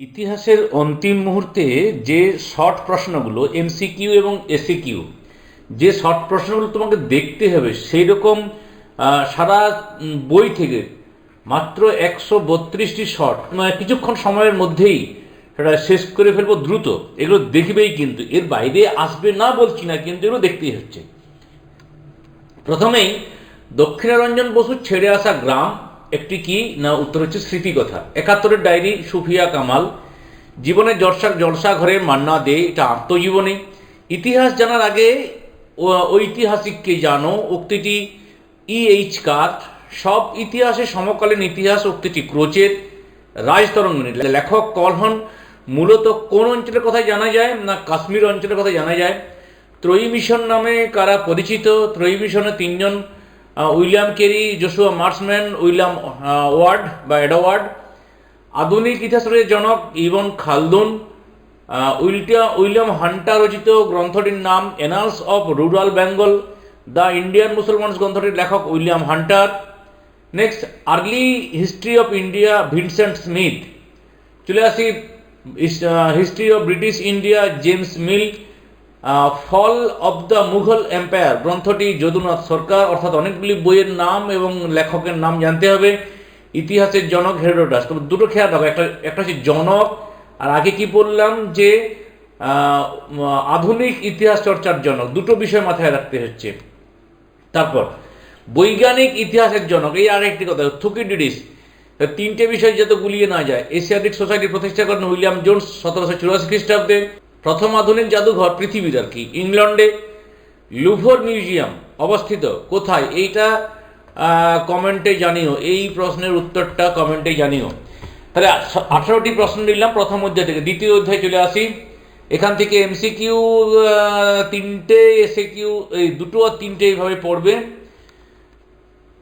ইতিহাসের অন্তিম মুহূর্তে যে শর্ট প্রশ্নগুলো এমসিকিউ এবং এসিকিউ যে শর্ট প্রশ্নগুলো তোমাকে দেখতে হবে সেই রকম সারা বই থেকে মাত্র একশো বত্রিশটি শর্ট মানে কিছুক্ষণ সময়ের মধ্যেই সেটা শেষ করে ফেলব দ্রুত। এগুলো দেখবেই কিন্তু, এর বাইরে আসবে না বলছি না, কিন্তু এগুলো দেখতেই হচ্ছে। প্রথমেই দক্ষিণারঞ্জন বসু ছেড়ে আসা গ্রাম একটি কি? না, উত্তর হচ্ছে স্মৃতিকথা একাত্তরের ডায়েরি, সুফিয়া কামাল। জীবনের জলসা জলসা ঘরে মান্না দে, এটা আত্মজীবনী। ইতিহাস জানার আগে ঐতিহাসিককে জানো? উক্তিটি ই এইচ সব ইতিহাসে সমকালীন ইতিহাস, উক্তিটি ক্রোচের। রাজতরঙ্গিনী। লেখক কলহন, মূলত কোন অঞ্চলের কথা জানা যায়, না কাশ্মীর অঞ্চলের কথা জানা যায়। ত্রয়ী মিশন নামে কারা পরিচিত? ত্রয়ী মিশনে তিনজন William Carey Joshua Marshman William Ward বা এডওয়ার্ড, আধুনিক ইতিহাসের জনক ইভন খালদুন উইলটিয়া, উইলিয়াম হান্টার রচিত গ্রন্থটির নাম annals of rural Bengal, the Indian Musalmans গ্রন্থটির লেখক William Hunter. Next, early history of India, Vincent Smith. চলে আসি history of British India, James Mill fall of the Mughal empire গ্রন্থটি যদুনাথ সরকার, অর্থাৎ অনেকগুলি বইয়ের নাম এবং লেখকের নাম জানতে হবে। ইতিহাসের জনক হেরোডাস। তবে দুটো খেয়াল রাখো একটা একটা হচ্ছে জনক, আর আগে কি বললাম যে আধুনিক ইতিহাস চর্চার জনক, দুটো বিষয় মাথায় রাখতে হচ্ছে। তারপর, বৈজ্ঞানিক ইতিহাসের জনক, এই আর একটি কথা, থুকিডিডিস। তিনটে বিষয় যাতে গুলিয়ে না যায়, এশিয়াটিক সোসাইটি প্রতিষ্ঠা করেন উইলিয়াম জোন্স সতেরোশো চুরাশি খ্রিস্টাব্দে। প্রথম আধুনিক জাদুঘর পৃথিবীর আর কি। ইংল্যান্ডে লুভর মিউজিয়াম অবস্থিত। কোথায়? এইটা কমেন্টে জানিও। এই প্রশ্নের উত্তরটা কমেন্টে জানিও। তাহলে আঠারোটি প্রশ্ন নিলাম প্রথম অধ্যায় থেকে। দ্বিতীয় অধ্যায় চলে আসি। এখান থেকে এমসিকিউ তিনটে এসে কিউ এই দুটো আর তিনটে এইভাবে পড়বে।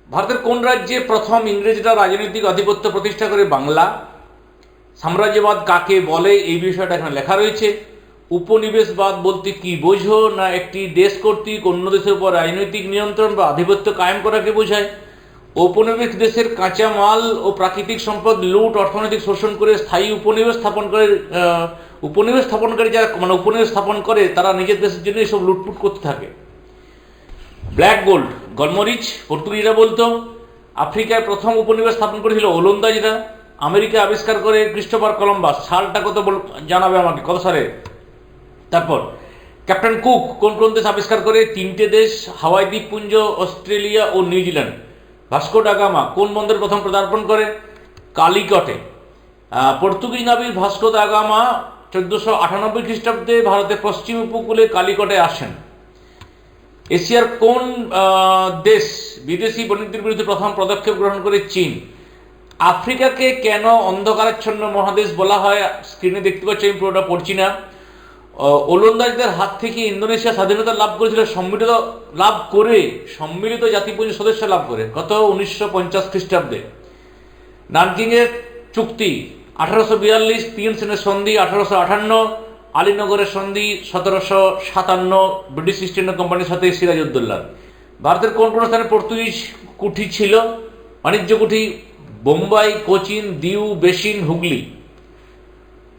ভারতের কোন রাজ্যে প্রথম ইংরেজরা রাজনৈতিক আধিপত্য প্রতিষ্ঠা করে? বাংলা। সাম্রাজ্যবাদ কাকে বলে? এই বিষয়টা এখানে লেখা রয়েছে। উপনিবেশবাদ বলতে কি বোঝো? না একটি দেশ কর্তৃক অন্য দেশের উপর রাজনৈতিক নিয়ন্ত্রণ বা আধিপত্য কায়েম করাকে বোঝায়? ঔপনিবেশ দেশের কাঁচা মাল ও প্রাকৃতিক সম্পদ, লুট, অর্থনৈতিক শোষণ করে স্থায়ী উপনিবেশ স্থাপন করে উপনিবেশ স্থাপনকারী যারা মানে উপনিবেশ স্থাপন করে, তারা নিজের দেশের জন্য এসব লুটপুট করতে থাকে। ব্ল্যাক গোল্ড গলমরিচ পর্তুগিজরা বলতো, আফ্রিকায় প্রথম উপনিবেশ স্থাপন করেছিল ওলন্দাজরা। আমেরিকা আবিষ্কার করে, ক্রিস্টোফার কলম্বাস। সালটা কত জানাবে আমাকে, কত সালে? তারপর, ক্যাপ্টেন কুক কোন কোন দেশ আবিষ্কার করে তিনটে দেশ, হাওয়াই দ্বীপপুঞ্জ, অস্ট্রেলিয়া ও New Zealand? Vasco da Gama কোন বন্দরে প্রথম পদার্পণ করে? কালিকটে। পর্তুগিজ নাবিক ভাস্কো দাগামা চোদ্দোশো আটানব্বই খ্রিস্টাব্দে ভারতের পশ্চিম উপকূলে কালিকটে আসেন। এশিয়ার কোন দেশ বিদেশি বণিকদের বিরুদ্ধে প্রথম পদক্ষেপ গ্রহণ করে? চীন। আফ্রিকাকে কেন অন্ধকারাচ্ছন্ন মহাদেশ বলা হয়? স্ক্রিনে দেখতে পাচ্ছি, আমি পুরোটা পড়ছি না। ওলন্দাজদের হাত থেকে ইন্দোনেশিয়া স্বাধীনতা লাভ করেছিল, সম্মিলিত লাভ করে, সম্মিলিত জাতিপুঞ্জ সদস্য লাভ করে। কত উনিশশো পঞ্চাশ খ্রিস্টাব্দে। নানকিংয়ের চুক্তি, আঠারোশো বিয়াল্লিশ, তিন সেনের সন্ধি, আঠারোশো আটান্ন আলীনগরের সন্ধি, সতেরোশো সাতান্ন, ব্রিটিশ ইস্ট ইন্ডিয়া কোম্পানির সাথে সিরাজউদ্দৌল্লার ভারতের কোন কোন স্থানে পর্তুগিজ কুঠি ছিল? বাণিজ্য কুঠি, বোম্বাই, কোচিন, দিউ, বেসিন, হুগলি।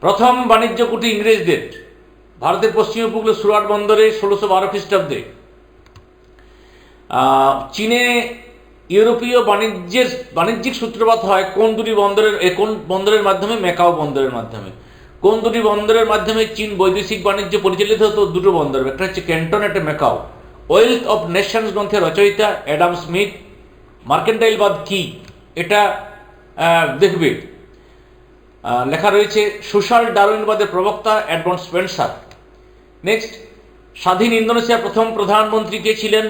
প্রথম বাণিজ্য কুঠি ইংরেজদের। ভারতের পশ্চিম উপকূলে সুরাট বন্দরে ষোলোশো বারো খ্রিস্টাব্দে চীনে ইউরোপীয় বাণিজ্যের, বাণিজ্যিক সূত্রপাত হয় কোন দুটি বন্দরের কোন বন্দরের মাধ্যমে? মেকাও বন্দরের মাধ্যমে। কোন দুটি বন্দরের মাধ্যমে চীন বৈদেশিক বাণিজ্য পরিচালিত হতো? দুটো বন্দর। একটা হচ্ছে ক্যান্টন, একটা মেকাও ওয়েলথ অফ নেশনস গ্রন্থের রচয়িতা অ্যাডাম স্মিথ, মার্কেন্টাইলবাদ কি? এটা দেখবে। লেখা রয়েছে, সোশ্যাল ডারউইনবাদের প্রবক্তা অ্যাডমন্ড স্পেন্সার। নেক্সট স্বাধীন ইন্দোনেশিয়ার প্রথম প্রধানমন্ত্রী কে ছিলেন?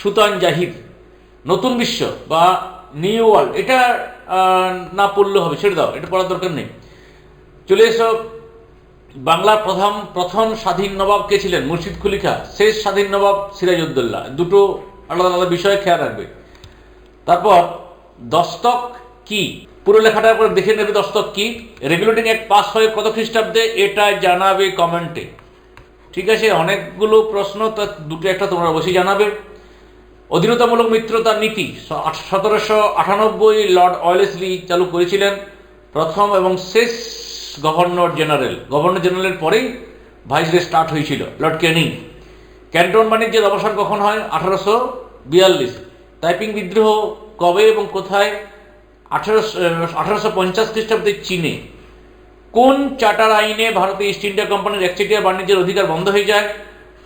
সুতান জাহিদ। নতুন বিশ্ব বা নিউ ওয়ার্ল্ড, এটা না পড়লে হবে, ছেড়ে দাও, এটা পড়ার দরকার নেই। চলে এসো, বাংলার প্রথম প্রথম স্বাধীন নবাব কে ছিলেন? মুর্শিদ খুলিখা, শেষ স্বাধীন নবাব সিরাজউদ্দৌল্লা দুটো আলাদা আলাদা বিষয়ে খেয়াল রাখবে। তারপর, দস্তক কি? পুরো লেখাটার পর দেখে নেবে দস্তক কি? রেগুলেটিং অ্যাক্ট পাস হয়ে কত খ্রিস্টাব্দে? এটা জানাবে কমেন্টে। ঠিক আছে, অনেকগুলো প্রশ্ন তার দুটো একটা তোমরা অবশ্যই জানাবে। অধীনতামূলক মিত্রতার নীতি সতেরোশো আটানব্বই লর্ড অয়েলেসলি চালু করেছিলেন প্রথম এবং শেষ গভর্নর জেনারেল। গভর্নর জেনারেলের পরেই ভাইসরে স্টার্ট হয়েছিল, লর্ড ক্যানিং ক্যান্টন বাণিজ্যের অবসান কখন হয়? আঠারোশো বিয়াল্লিশ। টাইপিং বিদ্রোহ কবে এবং কোথায়? আঠারোশো আঠারোশো পঞ্চাশ খ্রিস্টাব্দে চীনে। কোন চার্টার আইনে ভারতে ইস্ট ইন্ডিয়া কোম্পানির একচেটিয়া বাণিজ্যের অধিকার বন্ধ হয়ে যায়?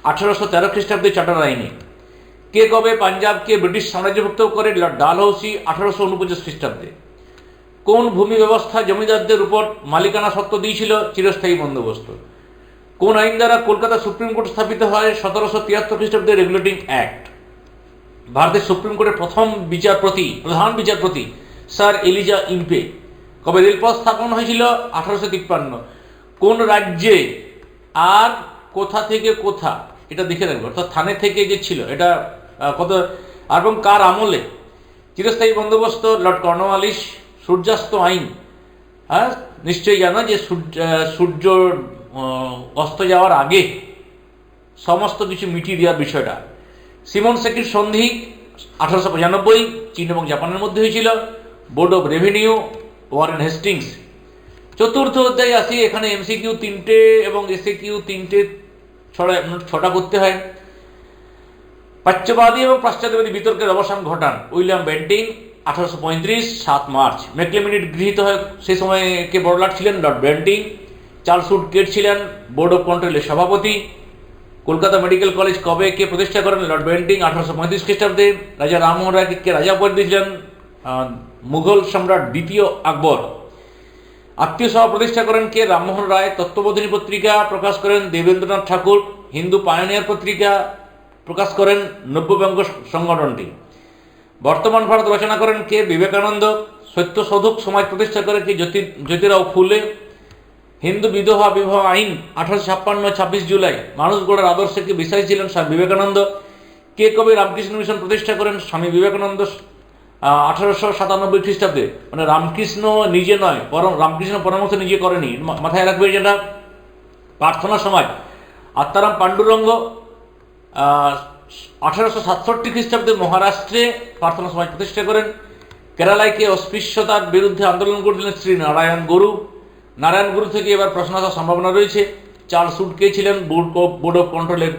আঠারোশো তেরো খ্রিস্টাব্দে চার্টার আইনে। কে কবে পাঞ্জাবকে ব্রিটিশ সাম্রাজ্যভুক্ত করে? ডালহৌসি, আঠারোশো উনপঞ্চাশ খ্রিস্টাব্দে। কোন ভূমি ব্যবস্থা জমিদারদের উপর মালিকানা সত্ত্ব দিয়েছিল? চিরস্থায়ী বন্দোবস্ত। কোন আইন দ্বারা কলকাতা সুপ্রিম কোর্ট স্থাপিত হয়? সতেরোশো তিয়াত্তর খ্রিস্টাব্দে রেগুলেটিং অ্যাক্ট। ভারতের সুপ্রিম কোর্টের প্রথম বিচারপতি, প্রধান বিচারপতি স্যার এলিজা ইম্পে। কবে রেলপথ স্থাপন হয়েছিল? আঠারোশো তিপ্পান্ন। কোন রাজ্যে আর কোথা থেকে কোথা? এটা দেখে রাখবে। অর্থাৎ থানে থেকে যে ছিল, এটা কত, আর এবং কার আমলে? চিরস্থায়ী বন্দোবস্ত, লর্ড কর্নওয়ালিস সূর্যাস্ত আইন। হ্যাঁ নিশ্চয়ই জানো যে সূর্য সূর্য অস্ত যাওয়ার আগে সমস্ত কিছু মিটিয়ে দেওয়ার বিষয়টা। সিমন সেকির সন্ধি আঠারোশো পঁচানব্বই, চীন এবং জাপানের মধ্যে হয়েছিল। Board of revenue Warren Hastings. চতুর্থ অধ্যায় আসি, এখানে এমসিকিউ তিনটে এবং এসে কিউ তিনটে ছড়া, ছটা করতে হয়। প্রাচ্যবাদী এবং পাশ্চাত্যবাদী বিতর্কের অবসান ঘটান উইলিয়াম বেন্টিং আঠারোশো পঁয়ত্রিশ, সাত মার্চ। ম্যাকলেমিনিট গৃহীত হয় সেই সময় কে বড়লাট ছিলেন? Lord Bentinck. চার্লস উড কেট ছিলেন বোর্ড অফ কন্ট্রোলের সভাপতি। কলকাতা মেডিকেল কলেজ কবে কে প্রতিষ্ঠা করেন? লর্ড বেন্টিং আঠারোশো পঁয়ত্রিশ খ্রিস্টাব্দে। রাজা রামমোহন রায় কে রাজা পদ দিয়েছিলেন? মুঘল সম্রাট দ্বিতীয় আকবর। আত্মীয় সভা প্রতিষ্ঠা করেন কে? রামমোহন রায়। তত্ত্ববোধিনী পত্রিকা প্রকাশ করেন দেবেন্দ্রনাথ ঠাকুর। হিন্দু পায়োনিয়ার পত্রিকা প্রকাশ করেন নব্যব্যঙ্গ সংগঠনটি। বর্তমান ভারত রচনা করেন কে? বিবেকানন্দ। সত্যশোধক সমাজ প্রতিষ্ঠা করে কে? জ্যোতি জ্যোতিরাও ফুলে। হিন্দু বিধবা বিবাহ আইন আঠারোশো ছাপ্পান্ন, ছাব্বিশ জুলাই। মানুষ গড়ার আদর্শকে বিশ্বাসী ছিলেন স্বামী বিবেকানন্দ। কে? কবি রামকৃষ্ণ মিশন প্রতিষ্ঠা করেন স্বামী বিবেকানন্দ। আঠারোশো সাতানব্বই খ্রিস্টাব্দে। মানে রামকৃষ্ণ নিজে নয় পরম রামকৃষ্ণ পরামর্শ নিজে করেনি। মাথায় রাখবে যেটা? প্রার্থনা সমাজ আত্মারাম পাণ্ডুরঙ্গ আঠারোশো সাতষট্টি খ্রিস্টাব্দে মহারাষ্ট্রে প্রার্থনা সমাজ প্রতিষ্ঠা করেন। কেরালায় কে অস্পৃশ্যতার বিরুদ্ধে আন্দোলন করছিলেন শ্রী নারায়ণ গুরু। নারায়ণ গুরু থেকে এবার প্রশ্ন আসার সম্ভাবনা রয়েছে। চার্লস উড কে ছিলেন বোর্ড অফ বোর্ড অফ কন্ট্রোলের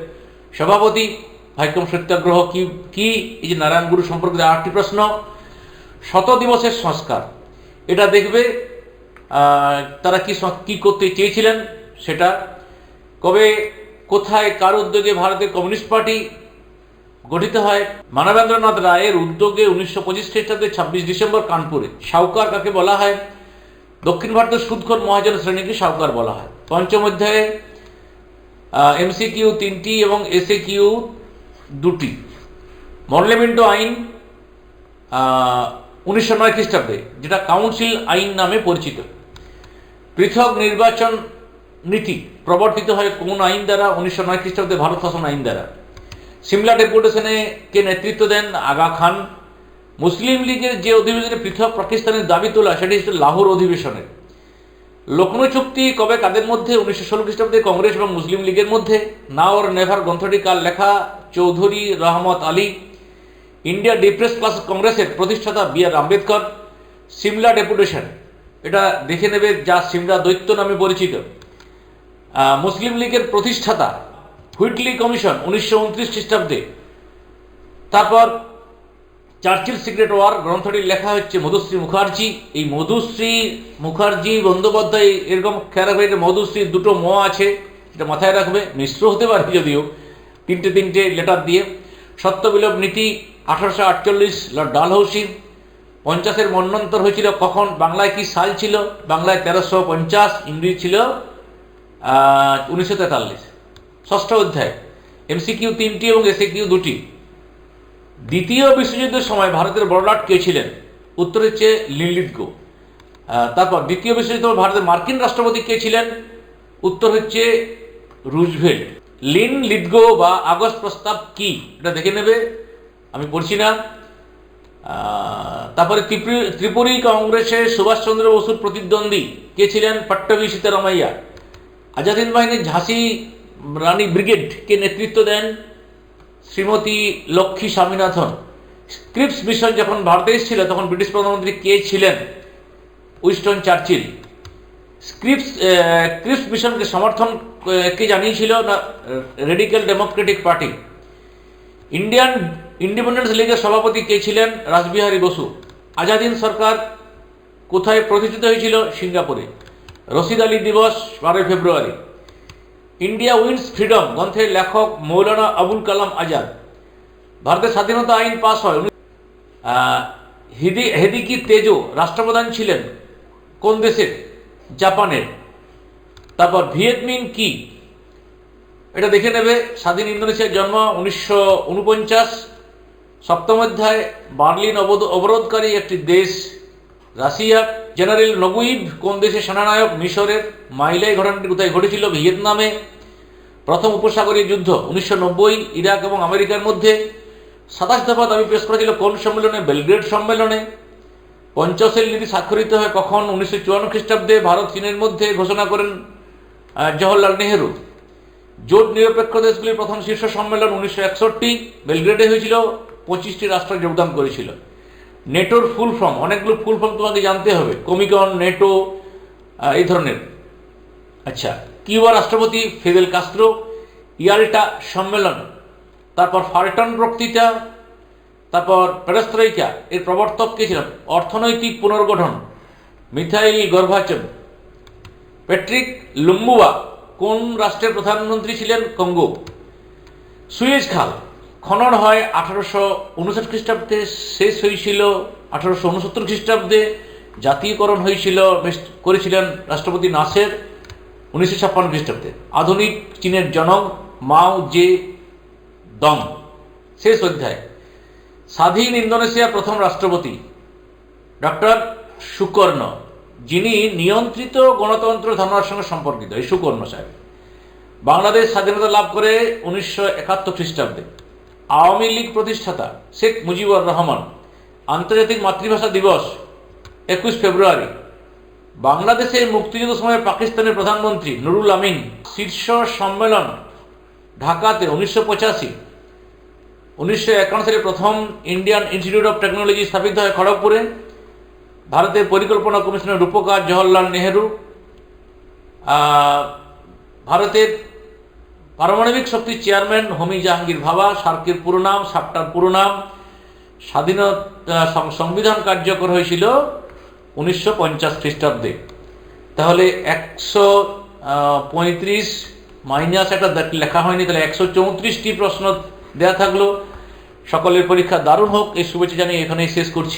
সভাপতি। ভাইকম সত্যাগ্রহ কি কি? এই যে নারায়ণ গুরু সম্পর্কে আরেকটি প্রশ্ন। শত দিবসের সংস্কার। এটা দেখবে তারা কি কি করতে চেয়েছিলেন সেটা। কবে, কোথায়, কার উদ্যোগে ভারতের কমিউনিস্ট পার্টি গঠিত হয়? মানবেন্দ্রনাথ রায়ের উদ্যোগে উনিশশো পঁচিশ খ্রিস্টাব্দে ছাব্বিশ ডিসেম্বর কানপুরে। সাউকার কাকে বলা হয়? দক্ষিণ ভারতের সুদখোর মহাজন শ্রেণীকে সাউকার বলা হয়। পঞ্চম অধ্যায়ে এমসিকিউ তিনটি এবং এসএ কিউ দুটি। মরলেমেন্টো আইন উনিশশো নয় খ্রিস্টাব্দে, যেটা কাউন্সিল আইন নামে পরিচিত। পৃথক নির্বাচন নীতি প্রবর্তিত হয় কোন আইন দ্বারা? উনিশশো নয় খ্রিস্টাব্দে ভারত শাসন আইন দ্বারা। সিমলা ডেপুটেশনে কে নেতৃত্ব দেন? আগা খান। মুসলিম লীগের যে অধিবেশনে পৃথক পাকিস্তানের দাবি তোলা, সেটি হচ্ছে লাহোর অধিবেশনে লক্ষ্ণৌ চুক্তি কবে কাদের মধ্যে? উনিশশো ষোলো খ্রিস্টাব্দে কংগ্রেস এবং মুসলিম লীগের মধ্যে। নাওর নেভার গ্রন্থটি কাল লেখা? Chowdhury Rahmat Ali. India depress class কংগ্রেসের প্রতিষ্ঠাতা B R Ambedkar. Simla deputation. এটা দেখে নেবে যা সিমলা দৈত্য নামে পরিচিত। মুসলিম লীগের প্রতিষ্ঠাতা হুইটলি কমিশন উনিশশো উনত্রিশ খ্রিস্টাব্দে। তারপর চার্চিল সিক্রেট ওয়ার গ্রন্থটি লেখা হচ্ছে মধুশ্রী মুখার্জি। এই মধুশ্রী মুখার্জি বন্দ্যোপাধ্যায় এরকম খেয়াল রাখবে যে মধুশ্রীর দুটো ম আছে এটা মাথায় রাখবে, মিশ্র হতে পারে যদিও, তিনটে তিনটে লেটার দিয়ে। সত্যবিলোপ নীতি আঠারোশো আটচল্লিশ, লর্ড ডালহৌসি। পঞ্চাশের মন্বন্তর হয়েছিল কখন, বাংলায় কি সাল ছিল? বাংলায় তেরোশো পঞ্চাশ, ইংরেজি ছিল উনিশশো তেতাল্লিশ। ষষ্ঠ অধ্যায়, এমসিকিউ তিনটি এবং এসএকিউ দুটি। দ্বিতীয় বিশ্বযুদ্ধের সময় ভারতের বড়লাট কে ছিলেন? উত্তর হচ্ছে লিনলিথগো আহ, তারপর দ্বিতীয় বিশ্বযুদ্ধ ভারতের মার্কিন রাষ্ট্রপতি কে ছিলেন? উত্তর হচ্ছে রুজভেল্ট। লিন লিথগো বা আগস্ট প্রস্তাব কি? এটা দেখে নেবে। আমি পড়ছি না। তারপরে ত্রিপুরি কংগ্রেসের সুভাষচন্দ্র বসুর প্রতিদ্বন্দ্বী কে ছিলেন? পট্টবী সীতারামাইয়া। আজাদ বাহিনীর ঝাঁসি রানী ব্রিগেড কে নেতৃত্ব দেন? শ্রীমতী লক্ষ্মী স্বামীনাথন। স্ক্রিপস মিশন যখন ভারতে এসেছিল, তখন ব্রিটিশ প্রধানমন্ত্রী কে ছিলেন? Winston Churchill. স্ক্রিপস ক্রিপস মিশনকে সমর্থন কে জানিয়েছিল? না, radical democratic party. Indian independence লীগের সভাপতি কে ছিলেন? রাসবিহারী বসু। আজাদিন সরকার কোথায় প্রতিষ্ঠিত হয়েছিল? সিঙ্গাপুরে। রশিদ আলী দিবস, বারোই ফেব্রুয়ারি। ইন্ডিয়া উইন্স ফ্রিডম গ্রন্থের লেখক মৌলানা আবুল কালাম আজাদ। ভারতের স্বাধীনতা আইন পাস হয়। হিদি, হেদিকি তেজো রাষ্ট্রপ্রধান ছিলেন কোন দেশের? জাপানের। তারপর ভিয়েতমিন কি? এটা দেখে নেবে। স্বাধীন ইন্দোনেশিয়ার জন্ম উনিশশো উনপঞ্চাশ সপ্তম অধ্যায়, বার্লিন অবরোধকারী একটি দেশ। রাশিয়া জেনারেল নগুইভ কোন দেশের সেনানায়ক, মিশরের মাইলাই ঘটনাটি কোথায় ঘটেছিল, ভিয়েতনামে। প্রথম উপসাগরীয় যুদ্ধ, উনিশশো নব্বই, ইরাক এবং আমেরিকার মধ্যে। সাতাশ দফা দাবি পেশ করেছিল কোন সম্মেলনে? বেলগ্রেড সম্মেলনে। পঞ্চশীল নীতি স্বাক্ষরিত হয় কখন? উনিশশো চুয়ান্ন খ্রিস্টাব্দে ভারত চীনের মধ্যে ঘোষণা করেন জওহরলাল নেহেরু। জোট নিরপেক্ষ দেশগুলির প্রথম শীর্ষ সম্মেলন উনিশশো একষট্টি, বেলগ্রেডে হয়েছিল। পঁচিশটি রাষ্ট্র যোগদান করেছিল। নেটোর ফুল ফর্ম, অনেকগুলো ফুল ফর্ম তোমাকে জানতে হবে। কমিকন, নেটো এই ধরনের। আচ্ছা কিউবা রাষ্ট্রপতি ফিদেল কাস্ত্রো, ইয়াল্টা সম্মেলন, তারপর ফাল্টন বক্তৃতা, তারপর পেরেস্ত্রইকা এর প্রবর্তক কে ছিলেন? অর্থনৈতিক পুনর্গঠন, মিথাইল গর্ভাচন। প্যাট্রিক লুম্বুয়া, কোন রাষ্ট্রের প্রধানমন্ত্রী ছিলেন? কঙ্গো। সুয়েজ খাল খনন হয় আঠারোশো উনষাট খ্রিস্টাব্দে, শেষ হয়েছিল আঠারোশো উনসত্তর খ্রিস্টাব্দে, জাতীয়করণ হয়েছিল করেছিলেন রাষ্ট্রপতি নাসের উনিশশো ছাপ্পান্ন খ্রিস্টাব্দে। আধুনিক চীনের জনক মাও জে দং শেষ অধ্যায়। স্বাধীন ইন্দোনেশিয়ার প্রথম রাষ্ট্রপতি ডক্টর সুকর্ণ, যিনি নিয়ন্ত্রিত গণতন্ত্র ধারণার সঙ্গে সম্পর্কিত, এই সুকর্ণ সাহেব। বাংলাদেশ স্বাধীনতা লাভ করে উনিশশো একাত্তর খ্রিস্টাব্দে। আওয়ামী লীগ প্রতিষ্ঠাতা শেখ মুজিবুর রহমান আন্তর্জাতিক মাতৃভাষা দিবস একুশ ফেব্রুয়ারি। বাংলাদেশের মুক্তিযুদ্ধ সময়ে পাকিস্তানের প্রধানমন্ত্রী নুরুল আমিন শীর্ষ সম্মেলন ঢাকাতে উনিশশো পঁচাশি। উনিশশো একান্ন সালে প্রথম ইন্ডিয়ান ইনস্টিটিউট অফ টেকনোলজি স্থাপিত হয় খড়গপুরে। ভারতের পরিকল্পনা কমিশনের রূপকার জওহরলাল নেহেরু ভারতের পারমাণবিক শক্তির চেয়ারম্যান হোমি জাহাঙ্গীর ভাবা, সার্কের পুরো নাম, সাপটার পুরো নাম স্বাধীনতা সংবিধান কার্যকর হয়েছিল উনিশশো পঞ্চাশ খ্রিস্টাব্দে। তাহলে একশো পঁয়ত্রিশ মাইনাস একটা লেখা হয়নি, তাহলে একশো চৌত্রিশটি প্রশ্ন দেওয়া থাকল। সকলের পরীক্ষা দারুণ হোক, এই শুভেচ্ছা জানিয়ে এখানেই শেষ করছি।